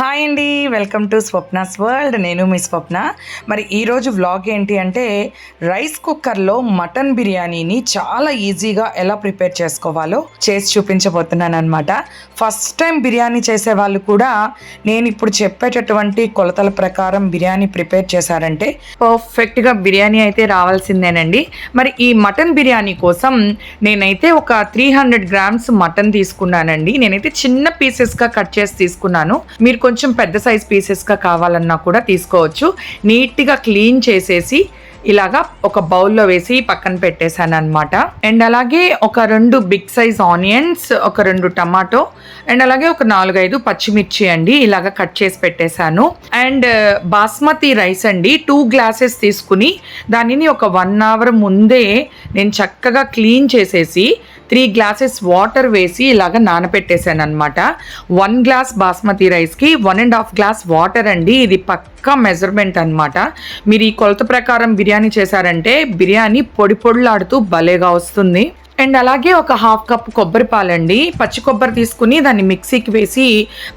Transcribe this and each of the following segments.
Hi అండి welcome to Swapna's world. నేను మీ స్వప్న. మరి ఈరోజు వ్లాగ్ ఏంటి అంటే రైస్ కుక్కర్లో మటన్ బిర్యానీని చాలా ఈజీగా ఎలా ప్రిపేర్ చేసుకోవాలో చేసి చూపించబోతున్నాను అనమాట ఫస్ట్ టైం బిర్యానీ చేసే వాళ్ళు కూడా నేను ఇప్పుడు చెప్పేటటువంటి కొలతల ప్రకారం బిర్యానీ ప్రిపేర్ చేశారంటే పర్ఫెక్ట్గా బిర్యానీ అయితే రావాల్సిందేనండి. మరి ఈ మటన్ బిర్యానీ కోసం నేనైతే ఒక త్రీ హండ్రెడ్ గ్రామ్స్ మటన్ తీసుకున్నానండి. నేనైతే చిన్న పీసెస్గా కట్ చేసి తీసుకున్నాను. మీరు కొంచెం పెద్ద సైజ్ పీసెస్గా కావాలన్నా కూడా తీసుకోవచ్చు. నీట్గా క్లీన్ చేసేసి ఇలాగా ఒక బౌల్లో వేసి పక్కన పెట్టేశాను అనమాట అండ్ అలాగే ఒక రెండు బిగ్ సైజ్ ఆనియన్స్ ఒక రెండు టమాటో అండ్ అలాగే ఒక నాలుగైదు పచ్చిమిర్చి అండి ఇలాగ కట్ చేసి పెట్టేశాను. అండ్ uh, బాస్మతి రైస్ అండి టూ గ్లాసెస్ తీసుకుని దానిని ఒక వన్ అవర్ ముందే నేను చక్కగా క్లీన్ చేసేసి త్రీ గ్లాసెస్ వాటర్ వేసి ఇలాగ నానపెట్టేశాను అనమాట వన్ గ్లాస్ బాస్మతి రైస్కి one and half glass water అండి. ఇది పక్కా మెజర్మెంట్ అనమాట మీరు ఈ కొలత ప్రకారం బిర్యానీ చేశారంటే బిర్యానీ పొడి పొడులాడుతూ భలేగా వస్తుంది. అండ్ అలాగే ఒక హాఫ్ కప్ కొబ్బరి పాలండి. పచ్చి కొబ్బరి తీసుకుని దాన్ని మిక్సీకి వేసి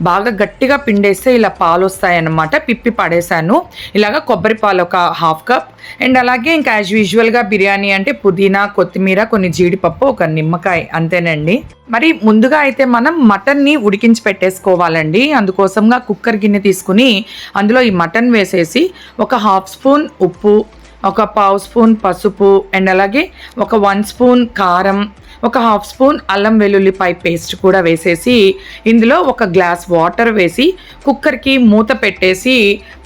బాగా గట్టిగా పిండేస్తే ఇలా పాలు వస్తాయన్నమాట పిప్పి పడేశాను. ఇలాగ కొబ్బరి పాలు ఒక హాఫ్ కప్. అండ్ అలాగే ఇంకా యాజ్ యూజువల్గా బిర్యానీ అంటే పుదీనా కొత్తిమీర కొన్ని జీడిపప్పు ఒక నిమ్మకాయ అంతేనండి. మరి ముందుగా అయితే మనం మటన్ని ఉడికించి పెట్టేసుకోవాలండి. అందుకోసంగా కుక్కర్ గిన్నె తీసుకుని అందులో ఈ మటన్ వేసేసి ఒక హాఫ్ స్పూన్ ఉప్పు ఒక పావు స్పూన్ పసుపు అండ్ అలాగే ఒక వన్ స్పూన్ కారం ఒక హాఫ్ స్పూన్ అల్లం వెల్లుల్లిపాయ పేస్ట్ కూడా వేసేసి ఇందులో ఒక గ్లాస్ వాటర్ వేసి కుక్కర్కి మూత పెట్టేసి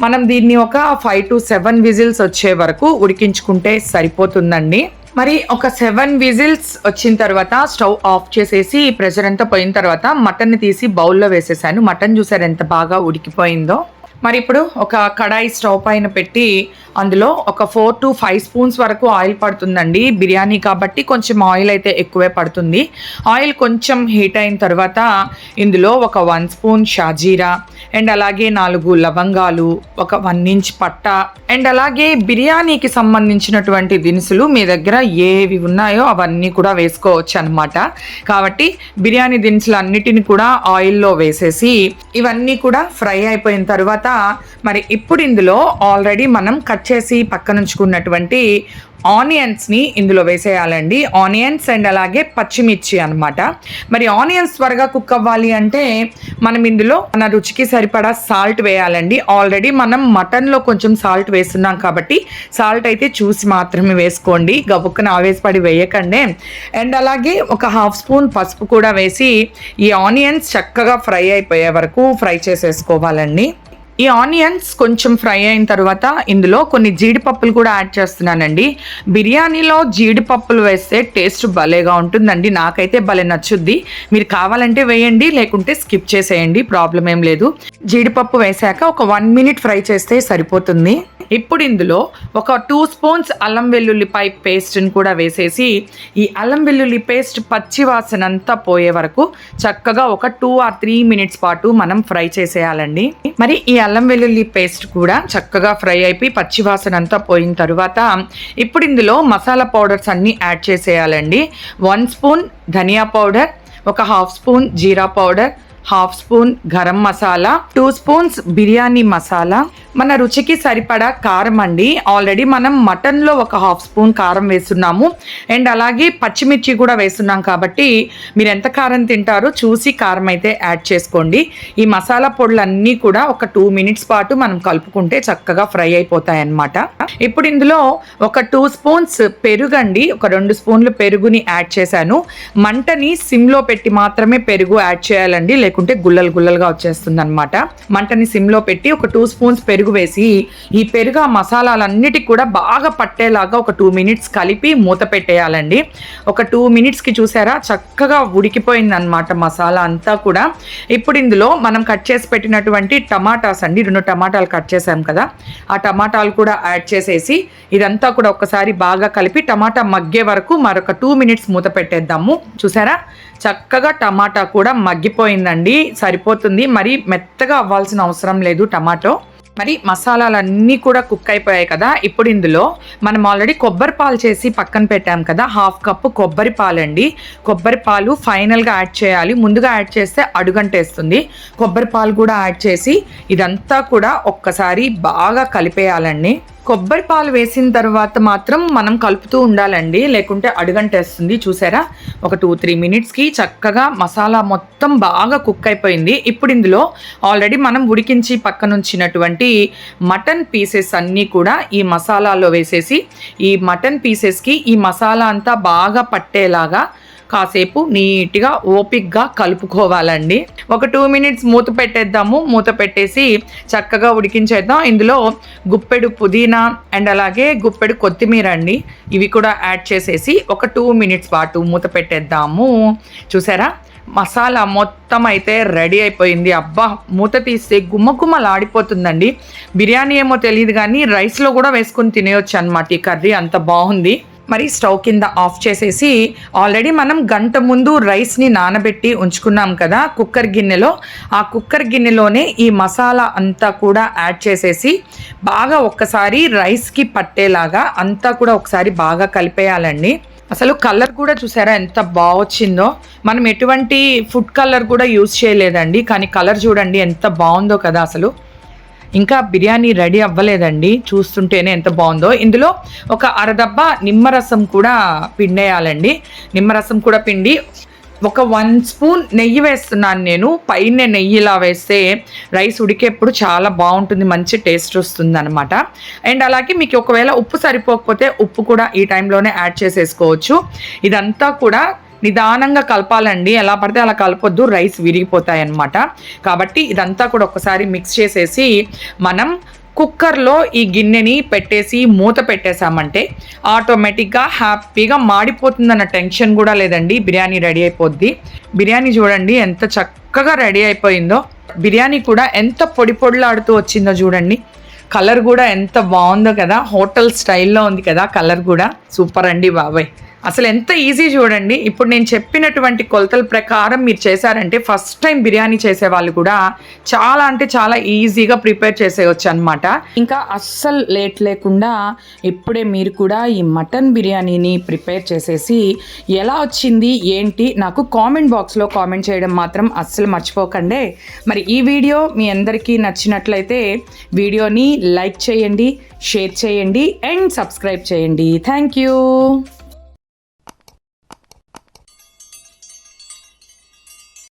మనం దీన్ని ఒక ఫైవ్ టు సెవెన్ విజిల్స్ వచ్చే వరకు ఉడికించుకుంటే సరిపోతుందండి. మరి ఒక సెవెన్ విజిల్స్ వచ్చిన తర్వాత స్టవ్ ఆఫ్ చేసేసి ప్రెషర్ అంతా పోయిన తర్వాత మటన్ని తీసి బౌల్లో వేసేసాను. మటన్ చూసారు ఎంత బాగా ఉడికిపోయిందో. మరి ఇప్పుడు ఒక కడాయి స్టవ్ పైన పెట్టి అందులో ఒక ఫోర్ టు ఫైవ్ స్పూన్స్ వరకు ఆయిల్ పడుతుందండి. బిర్యానీ కాబట్టి కొంచెం ఆయిల్ అయితే ఎక్కువే పడుతుంది. ఆయిల్ కొంచెం హీట్ అయిన తర్వాత ఇందులో ఒక వన్ స్పూన్ షాజీరా అండ్ అలాగే నాలుగు లవంగాలు ఒక వన్ ఇంచ్ పట్ట అండ్ అలాగే బిర్యానీకి సంబంధించినటువంటి దినుసులు మీ దగ్గర ఏవి ఉన్నాయో అవన్నీ కూడా వేసుకోవచ్చు అనమాట కాబట్టి బిర్యానీ దినుసులు అన్నిటిని కూడా ఆయిల్లో వేసేసి ఇవన్నీ కూడా ఫ్రై అయిపోయిన తర్వాత మరి ఇప్పుడు ఇందులో ఆల్రెడీ మనం కట్ చేసి పక్కనుంచుకున్నటువంటి ఆనియన్స్ని ఇందులో వేసేయాలండి. ఆనియన్స్ అండ్ అలాగే పచ్చిమిర్చి అనమాట మరి ఆనియన్స్ త్వరగా కుక్ అవ్వాలి అంటే మనం ఇందులో మన రుచికి సరిపడా సాల్ట్ వేయాలండి. ఆల్రెడీ మనం మటన్లో కొంచెం సాల్ట్ వేస్తున్నాం కాబట్టి సాల్ట్ అయితే చూసి మాత్రమే వేసుకోండి. గబుక్కున ఆవేశపడి వేయకండి. అండ్ అలాగే ఒక హాఫ్ స్పూన్ పసుపు కూడా వేసి ఈ ఆనియన్స్ చక్కగా ఫ్రై అయిపోయే వరకు ఫ్రై చేసేసుకోవాలండి. ఈ ఆనియన్స్ కొంచెం ఫ్రై అయిన తర్వాత ఇందులో కొన్ని జీడిపప్పులు కూడా యాడ్ చేస్తున్నానండి. బిర్యానీలో జీడిపప్పులు వేస్తే టేస్ట్ భలేగా ఉంటుందండి. నాకైతే భలే నచ్చుద్ది. మీరు కావాలంటే వేయండి లేకుంటే స్కిప్ చేసేయండి. ప్రాబ్లం ఏం లేదు. జీడిపప్పు వేసాక ఒక వన్ మినిట్ ఫ్రై చేస్తే సరిపోతుంది. ఇప్పుడు ఇందులో ఒక టూ స్పూన్స్ అల్లం వెల్లుల్లిపాయ పేస్ట్ని కూడా వేసేసి ఈ అల్లం వెల్లుల్లి పేస్ట్ పచ్చి వాసన అంతా పోయే వరకు చక్కగా ఒక టూ ఆర్ త్రీ మినిట్స్ పాటు మనం ఫ్రై చేసేయాలండి. మరి ఈ అల్లం వెల్లుల్లి పేస్ట్ కూడా చక్కగా ఫ్రై అయిపోయి పచ్చివాసన అంతా పోయిన తర్వాత ఇప్పుడు ఇందులో మసాలా పౌడర్స్ అన్నీ యాడ్ చేసేయాలండి. వన్ స్పూన్ ధనియా పౌడర్ ఒక హాఫ్ స్పూన్ జీరా powder half spoon garam masala two spoons biryani masala మన రుచికి సరిపడా కారం అండి. ఆల్రెడీ మనం మటన్లో ఒక హాఫ్ స్పూన్ కారం వేస్తున్నాము. అండ్ అలాగే పచ్చిమిర్చి కూడా వేస్తున్నాం కాబట్టి మీరు ఎంత కారం తింటారో చూసి కారం అయితే యాడ్ చేసుకోండి. ఈ మసాలా పొడులన్నీ కూడా ఒక టూ మినిట్స్ పాటు మనం కలుపుకుంటే చక్కగా ఫ్రై అయిపోతాయి అన్నమాట ఇప్పుడు ఇందులో ఒక టూ స్పూన్స్ పెరుగండి ఒక రెండు స్పూన్లు పెరుగుని యాడ్ చేశాను. మంటని సిమ్లో పెట్టి మాత్రమే పెరుగు యాడ్ చేయాలండి. లేకుంటే గుల్లలు గుల్లలుగా వచ్చేస్తుంది అనమాట మంటని సిమ్లో పెట్టి ఒక టూ స్పూన్స్ పెరుగు వేసి ఈ పెరుగు ఆ మసాలాలన్నిటికి కూడా బాగా పట్టేలాగా ఒక టూ మినిట్స్ కలిపి మూత పెట్టేయాలండి. ఒక టూ మినిట్స్కి చూసారా? చక్కగా ఉడికిపోయిందనమాట మసాలా అంతా కూడా. ఇప్పుడు ఇందులో మనం కట్ చేసి పెట్టినటువంటి టమాటాస్ అండి రెండు టమాటాలు కట్ చేసాం కదా ఆ టమాటాలు కూడా యాడ్ చేసేసి ఇదంతా కూడా ఒకసారి బాగా కలిపి టమాటా మగ్గే వరకు మరొక టూ మినిట్స్ మూత పెట్టేద్దాము. చూసారా? చక్కగా టమాటా కూడా మగ్గిపోయిందండి సరిపోతుంది. మరి మెత్తగా అవ్వాల్సిన అవసరం లేదు టమాటో. మరి మసాలాలన్నీ కూడా కుక్ అయిపోయాయి కదా. ఇప్పుడు ఇందులో మనం ఆల్రెడీ కొబ్బరి పాలు చేసి పక్కన పెట్టాం కదా. హాఫ్ కప్పు కొబ్బరి పాలండి. కొబ్బరి పాలు ఫైనల్గా యాడ్ చేయాలి. ముందుగా యాడ్ చేస్తే అడుగంటేస్తుంది. కొబ్బరి పాలు కూడా యాడ్ చేసి ఇదంతా కూడా ఒక్కసారి బాగా కలిపేయాలండి. కొబ్బరి పాలు వేసిన తర్వాత మాత్రం మనం కలుపుతూ ఉండాలండి. లేకుంటే అడుగంటేస్తుంది. చూసారా? ఒక టూ త్రీ మినిట్స్కి చక్కగా మసాలా మొత్తం బాగా కుక్ అయిపోయింది. ఇప్పుడు ఇందులో ఆల్రెడీ మనం ఉడికించి పక్కనుంచినటువంటి మటన్ పీసెస్ అన్నీ కూడా ఈ మసాలాలో వేసేసి ఈ మటన్ పీసెస్కి ఈ మసాలా అంతా బాగా పట్టేలాగా కాసేపు నీట్గా ఓపిక్గా కలుపుకోవాలండి. ఒక టూ మినిట్స్ మూత పెట్టేద్దాము. మూత పెట్టేసి చక్కగా ఉడికించేద్దాం. ఇందులో గుప్పెడు పుదీనా అండ్ అలాగే గుప్పెడు కొత్తిమీర అండి. ఇవి కూడా యాడ్ చేసేసి ఒక టూ మినిట్స్ పాటు మూత పెట్టేద్దాము. చూసారా? మసాలా మొత్తం అయితే రెడీ అయిపోయింది. అబ్బా! మూత తీస్తే గుమ్మ గుమ్మలాడిపోతుందండి బిర్యానీ ఏమో తెలియదు కానీ రైస్లో కూడా వేసుకొని తినేయొచ్చు అనమాట ఈ కర్రీ. అంత బాగుంది. మరి స్టవ్ కింద ఆఫ్ చేసేసి ఆల్రెడీ మనం గంట ముందు రైస్ని నానబెట్టి ఉంచుకున్నాం కదా కుక్కర్ గిన్నెలో. ఆ కుక్కర్ గిన్నెలోనే ఈ మసాలా అంతా కూడా యాడ్ చేసేసి బాగా ఒక్కసారి రైస్కి పట్టేలాగా అంతా కూడా ఒకసారి బాగా కలిపేయాలండి. అసలు కలర్ కూడా చూసారా ఎంత బాగా వచ్చిందో. మనం ఎటువంటి ఫుడ్ కలర్ కూడా యూజ్ చేయలేదండి. కానీ కలర్ చూడండి ఎంత బాగుందో కదా అసలు. ఇంకా బిర్యానీ రెడీ అవ్వలేదండి. చూస్తుంటేనే ఎంత బాగుందో. ఇందులో ఒక అరదబ్బ నిమ్మరసం కూడా పిండేయాలండి. నిమ్మరసం కూడా పిండి ఒక వన్ స్పూన్ నెయ్యి వేస్తున్నాను నేను. పైన నెయ్యిలా వేస్తే రైస్ ఉడికేప్పుడు చాలా బాగుంటుంది. మంచి టేస్ట్ వస్తుంది అనమాట అండ్ అలాగే మీకు ఒకవేళ ఉప్పు సరిపోకపోతే ఉప్పు కూడా ఈ టైంలోనే యాడ్ చేసేసుకోవచ్చు. ఇదంతా కూడా నిదానంగా కలపాలండి. ఎలా పడితే అలా కలపొద్దు. రైస్ విరిగిపోతాయి అన్నమాట కాబట్టి ఇదంతా కూడా ఒకసారి మిక్స్ చేసేసి మనం కుక్కర్లో ఈ గిన్నెని పెట్టేసి మూత పెట్టేశామంటే ఆటోమేటిక్గా హ్యాపీగా మాడిపోతుందన్న టెన్షన్ కూడా లేదండి. బిర్యానీ రెడీ అయిపోద్ది. బిర్యానీ చూడండి ఎంత చక్కగా రెడీ అయిపోయిందో. బిర్యానీ కూడా ఎంత పొడి పొడిలాడుతూ వచ్చిందో చూడండి. కలర్ కూడా ఎంత బాగుందో కదా. హోటల్ స్టైల్లో ఉంది కదా కలర్ కూడా. సూపర్ అండి బాబాయ్. అసలు ఎంత ఈజీ చూడండి. ఇప్పుడు నేను చెప్పినటువంటి కొలతల ప్రకారం మీరు చేశారంటే ఫస్ట్ టైం బిర్యానీ చేసే వాళ్ళు కూడా చాలా అంటే చాలా ఈజీగా ప్రిపేర్ చేసేయచ్చు అనమాట ఇంకా అస్సలు లేట్ లేకుండా ఇప్పుడే మీరు కూడా ఈ మటన్ బిర్యానీని ప్రిపేర్ చేసేసి ఎలా వచ్చింది ఏంటి నాకు కామెంట్ బాక్స్లో కామెంట్ చేయడం మాత్రం అస్సలు మర్చిపోకండి. మరి ఈ వీడియో మీ అందరికీ నచ్చినట్లయితే వీడియోని లైక్ చేయండి షేర్ చేయండి అండ్ సబ్స్క్రైబ్ చేయండి. Thank you